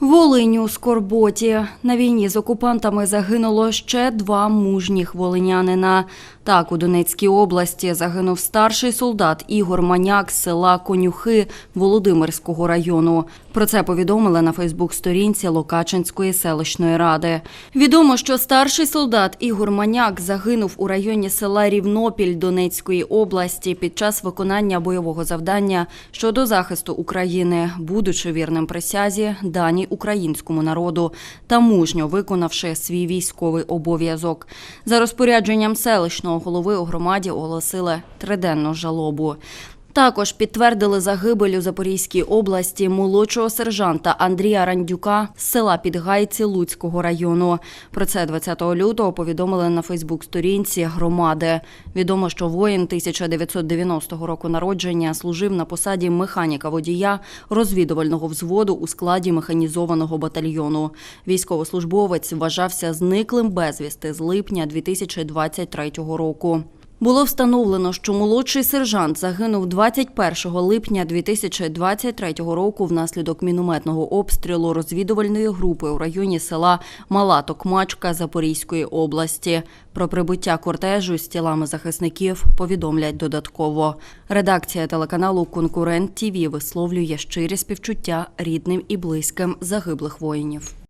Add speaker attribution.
Speaker 1: Волинь у Скорботі. На війні з окупантами загинуло ще два мужніх волинянина. Так, у Донецькій області загинув старший солдат Ігор Маняк з села Конюхи Володимирського району. Про це повідомили на Фейсбук-сторінці Локачинської селищної ради. Відомо, що старший солдат Ігор Маняк загинув у районі села Рівнопіль Донецької області під час виконання бойового завдання щодо захисту України, будучи вірним присязі українському народу та мужньо виконавши свій військовий обов'язок. За розпорядженням селищного голови у громаді оголосили триденну жалобу. Також підтвердили загибель у Запорізькій області молодшого сержанта Андрія Рандюка з села Підгайці Луцького району. Про це 20 лютого повідомили на Фейсбук-сторінці громади. Відомо, що воїн 1990 року народження служив на посаді механіка-водія розвідувального взводу у складі механізованого батальйону. Військовослужбовець вважався зниклим безвісти з липня 2023 року. Було встановлено, що молодший сержант загинув 21 липня 2023 року внаслідок мінометного обстрілу розвідувальної групи у районі села Мала Токмачка Запорізької області. Про прибуття кортежу з тілами захисників повідомлять додатково. Редакція телеканалу Конкурент ТІВІ висловлює щирі співчуття рідним і близьким загиблих воїнів.